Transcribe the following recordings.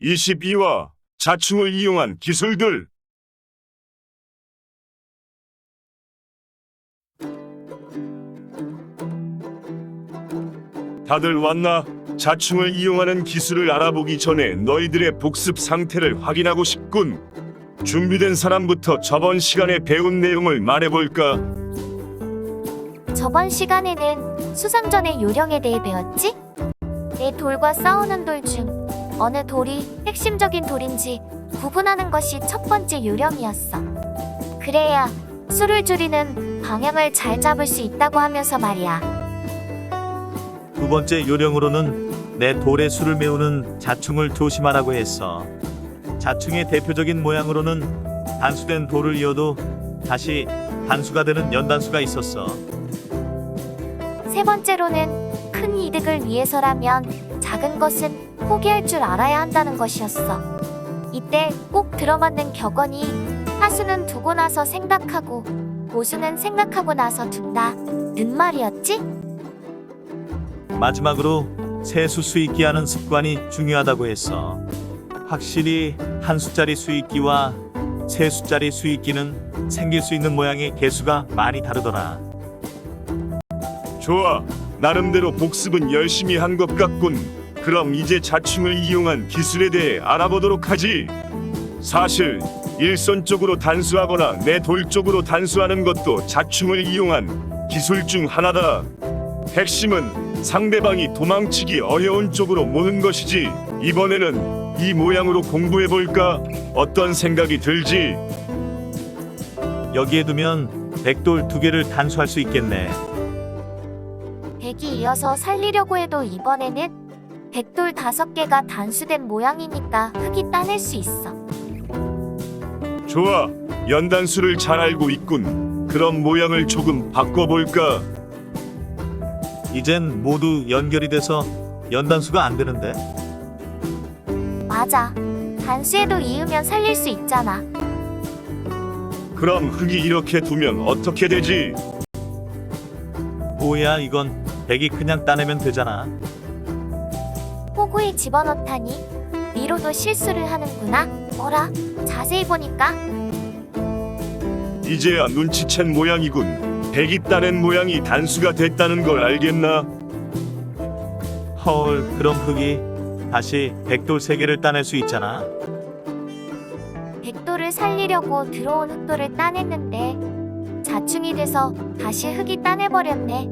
22와 자충을 이용한 기술들. 다들 왔나? 자충을 이용하는 기술을 알아보기 전에 너희들의 복습 상태를 확인하고 싶군. 준비된 사람부터 저번 시간에 배운 내용을 말해볼까? 저번 시간에는 수상전의 요령에 대해 배웠지? 내 돌과 싸우는 돌 중 어느 돌이 핵심적인 돌인지 구분하는 것이 첫 번째 요령이었어. 그래야 수를 줄이는 방향을 잘 잡을 수 있다고 하면서 말이야. 두 번째 요령으로는 내 돌의 수를 메우는 자충을 조심하라고 했어. 자충의 대표적인 모양으로는 단수된 돌을 이어도 다시 단수가 되는 연단수가 있었어. 세 번째로는 큰 이득을 위해서라면 작은 것은 포기할 줄 알아야 한다는 것이었어. 이때 꼭 들어맞는 격언이 하수는 두고 나서 생각하고 보수는 생각하고 나서 둔다. 는 말이었지? 마지막으로 세수 수익기 하는 습관이 중요하다고 했어. 확실히 한 수짜리 수익기와 세 수짜리 수익기는 생길 수 있는 모양의 개수가 많이 다르더라. 좋아. 나름대로 복습은 열심히 한 것 같군. 그럼 이제 자충을 이용한 기술에 대해 알아보도록 하지. 사실 일선적으로 단수하거나 내 돌 쪽으로 단수하는 것도 자충을 이용한 기술 중 하나다. 핵심은 상대방이 도망치기 어려운 쪽으로 모는 것이지. 이번에는 이 모양으로 공부해 볼까? 어떤 생각이 들지? 여기에 두면 백돌 두 개를 단수할 수 있겠네. 백이 이어서 살리려고 해도 이번에는 백돌 다섯 개가 단수된 모양이니까 흙이 따낼 수 있어. 좋아. 연단수를 잘 알고 있군. 그럼 모양을 조금 바꿔볼까? 이젠 모두 연결이 돼서 연단수가 안 되는데. 맞아. 단수에도 이으면 살릴 수 있잖아. 그럼 흙이 이렇게 두면 어떻게 되지? 뭐야 이건 백이 그냥 따내면 되잖아. 호구에 집어넣다니 미로도 실수를 하는구나. 뭐라? 자세히 보니까 이제야 눈치챈 모양이군. 백이 따낸 모양이 단수가 됐다는 걸 알겠나? 헐 그럼 흙이 다시 백돌 세 개를 따낼 수 있잖아. 백돌을 살리려고 들어온 흑돌을 따냈는데 자충이 돼서 다시 흙이 따내버렸네.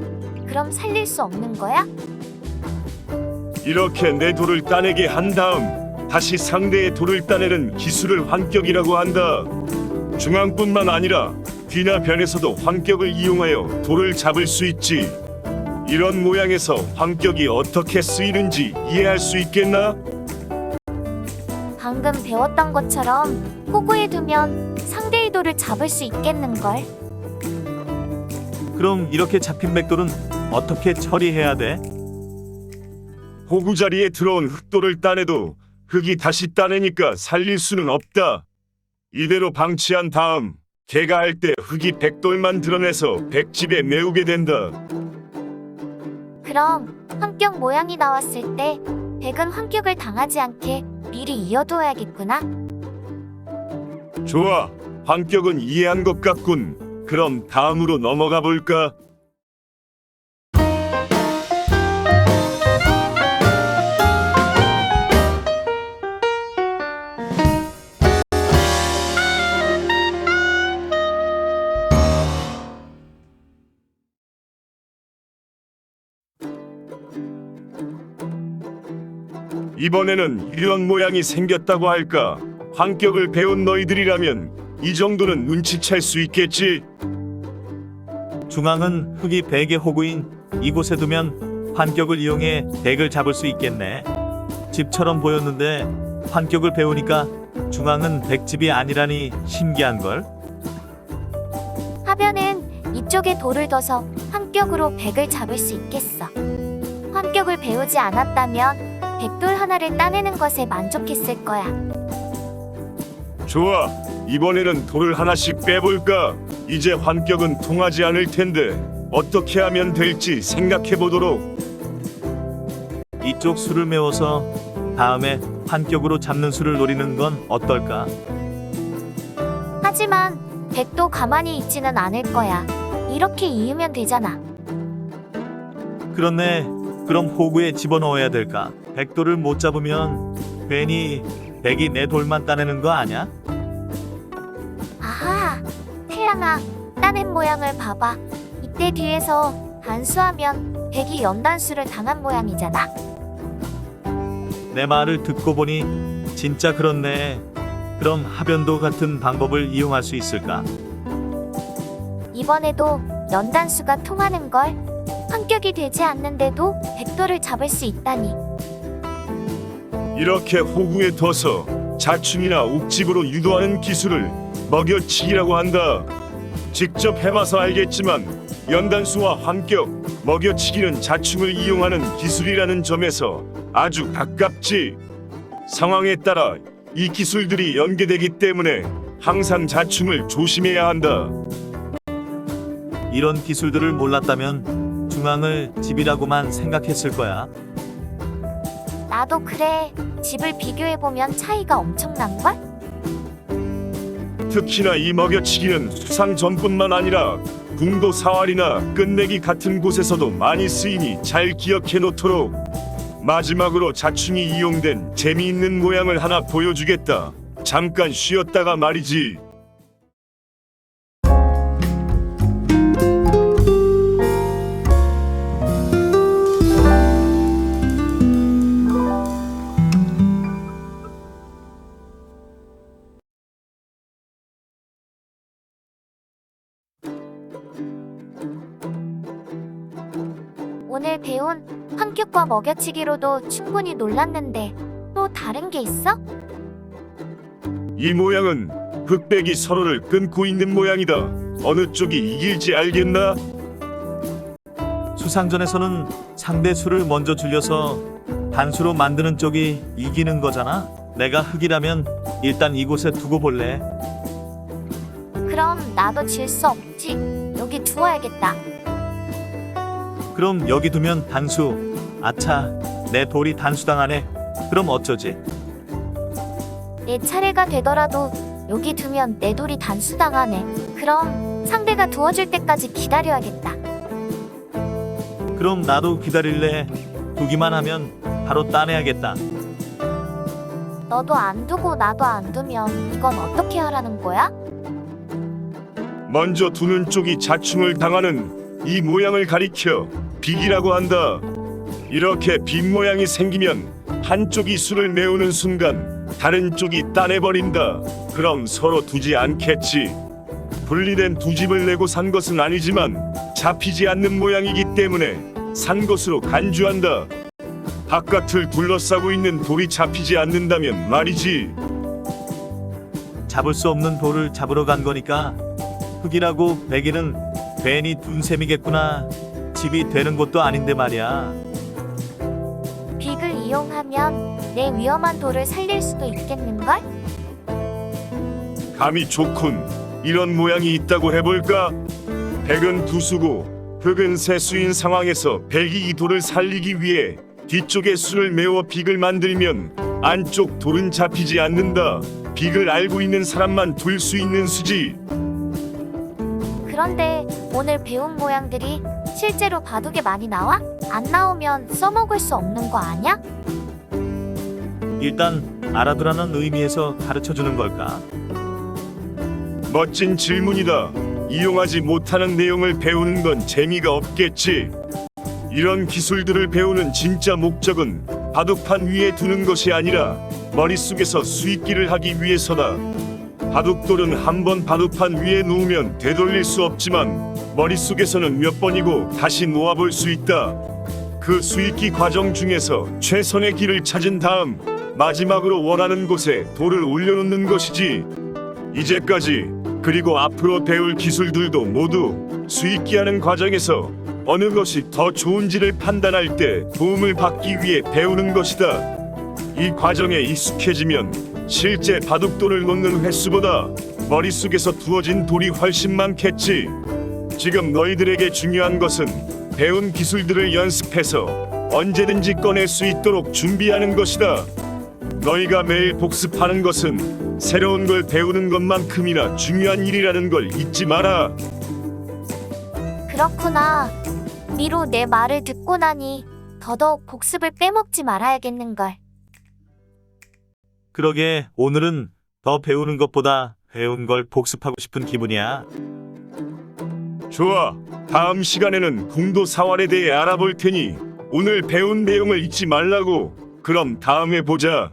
그럼 살릴 수 없는 거야? 이렇게 내 돌을 따내게 한 다음 다시 상대의 돌을 따내는 기술을 환격이라고 한다. 중앙뿐만 아니라 뒤나 변에서도 환격을 이용하여 돌을 잡을 수 있지. 이런 모양에서 환격이 어떻게 쓰이는지 이해할 수 있겠나? 방금 배웠던 것처럼 호구에 두면 상대의 돌을 잡을 수 있겠는걸. 그럼 이렇게 잡힌 백돌은 어떻게 처리해야 돼? 호구 자리에 들어온 흑돌을 따내도 흙이 다시 따내니까 살릴 수는 없다. 이대로 방치한 다음 개가 할 때 흙이 백돌만 드러내서 백집에 메우게 된다. 그럼 환격 모양이 나왔을 때 백은 환격을 당하지 않게 미리 이어둬야겠구나. 좋아. 환격은 이해한 것 같군. 그럼 다음으로 넘어가 볼까? 이번에는 이런 모양이 생겼다고 할까? 환격을 배운 너희들이라면 이 정도는 눈치챌 수 있겠지? 중앙은 흙이 백의 호구인 이곳에 두면 환격을 이용해 백을 잡을 수 있겠네. 집처럼 보였는데 환격을 배우니까 중앙은 백집이 아니라니 신기한 걸. 하변은 이쪽에 돌을 둬서 환격으로 백을 잡을 수 있겠어. 환격을 배우지 않았다면 백돌 하나를 따내는 것에 만족했을 거야. 좋아. 이번에는 돌을 하나씩 빼볼까? 이제 환격은 통하지 않을 텐데 어떻게 하면 될지 생각해 보도록. 이쪽 수를 메워서 다음에 환격으로 잡는 수를 노리는 건 어떨까? 하지만 백도 가만히 있지는 않을 거야. 이렇게 이으면 되잖아. 그렇네. 그럼 호구에 집어넣어야 될까? 백도를 못 잡으면 괜히 백이 내 돌만 따내는 거 아냐? 아하, 태양아, 따낸 모양을 봐봐. 이때 뒤에서 단수하면 백이 연단수를 당한 모양이잖아. 내 말을 듣고 보니 진짜 그렇네. 그럼 하변도 같은 방법을 이용할 수 있을까? 이번에도 연단수가 통하는 걸 환격이 되지 않는데도 백도를 잡을 수 있다니. 이렇게 호구에 둬서 자충이나 옥집으로 유도하는 기술을 먹여치기라고 한다. 직접 해봐서 알겠지만 연단수와 환격, 먹여치기는 자충을 이용하는 기술이라는 점에서 아주 가깝지. 상황에 따라 이 기술들이 연계되기 때문에 항상 자충을 조심해야 한다. 이런 기술들을 몰랐다면 중앙을 집이라고만 생각했을 거야. 나도 그래. 집을 비교해보면 차이가 엄청난걸? 특히나 이 먹여치기는 수상 전뿐만 아니라 궁도 사활이나 끝내기 같은 곳에서도 많이 쓰이니 잘 기억해 놓도록 마지막으로 자충이 이용된 재미있는 모양을 하나 보여주겠다 잠깐 쉬었다가 말이지 환격과 먹여치기로도 충분히 놀랐는데 또 다른 게 있어? 이 모양은 흑백이 서로를 끊고 있는 모양이다 어느 쪽이 이길지 알겠나? 수상전에서는 상대 수를 먼저 줄여서 단수로 만드는 쪽이 이기는 거잖아. 내가 흑이라면 일단 이곳에 두고 볼래. 그럼 나도 질 수 없지. 여기 두어야겠다. 그럼 여기 두면 단수. 아차, 내 돌이 단수당 하네. 그럼 어쩌지? 내 차례가 되더라도 여기 두면 내 돌이 단수당하네. 그럼 상대가 두어줄 때까지 기다려야겠다. 그럼 나도 기다릴래. 두기만 하면 바로 따내야겠다. 너도 안 두고 나도 안 두면 이건 어떻게 하라는 거야? 먼저 두는 쪽이 자충을 당하는 이 모양을 가리켜 빅이라고 한다. 이렇게 빅 모양이 생기면 한쪽이 수를 메우는 순간 다른 쪽이 따내버린다. 그럼 서로 두지 않겠지. 분리된 두 집을 내고 산 것은 아니지만 잡히지 않는 모양이기 때문에 산 것으로 간주한다. 바깥을 둘러싸고 있는 돌이 잡히지 않는다면 말이지. 잡을 수 없는 돌을 잡으러 간 거니까 흑이라고 백이는 괜히 둔 셈이겠구나. 집이 되는 것도 아닌데 말이야. 이용하면 내 위험한 돌을 살릴 수도 있겠는걸? 감이 좋군. 이런 모양이 있다고 해볼까? 백은 두 수고 흑은 세 수인 상황에서 백이 이 돌을 살리기 위해 뒤쪽에 수를 메워 빅을 만들면 안쪽 돌은 잡히지 않는다. 빅을 알고 있는 사람만 둘 수 있는 수지. 그런데 오늘 배운 모양들이 실제로 바둑에 많이 나와? 안 나오면 써먹을 수 없는 거 아냐? 일단 알아두라는 의미에서 가르쳐 주는 걸까? 멋진 질문이다. 이용하지 못하는 내용을 배우는 건 재미가 없겠지. 이런 기술들을 배우는 진짜 목적은 바둑판 위에 두는 것이 아니라 머릿속에서 수익기를 하기 위해서다. 바둑돌은 한 번 바둑판 위에 놓으면 되돌릴 수 없지만 머릿속에서는 몇 번이고 다시 놓아볼 수 있다. 그 수익기 과정 중에서 최선의 길을 찾은 다음 마지막으로 원하는 곳에 돌을 올려놓는 것이지. 이제까지 그리고 앞으로 배울 기술들도 모두 수익기하는 과정에서 어느 것이 더 좋은지를 판단할 때 도움을 받기 위해 배우는 것이다. 이 과정에 익숙해지면 실제 바둑돌을 놓는 횟수보다 머릿속에서 두어진 돌이 훨씬 많겠지. 지금 너희들에게 중요한 것은 배운 기술들을 연습해서 언제든지 꺼낼 수 있도록 준비하는 것이다. 너희가 매일 복습하는 것은 새로운 걸 배우는 것만큼이나 중요한 일이라는 걸 잊지 마라. 그렇구나. 미로 내 말을 듣고 나니 더더욱 복습을 빼먹지 말아야겠는걸. 그러게 오늘은 더 배우는 것보다 배운 걸 복습하고 싶은 기분이야. 좋아. 다음 시간에는 궁도 사활에 대해 알아볼 테니 오늘 배운 내용을 잊지 말라고. 그럼 다음에 보자.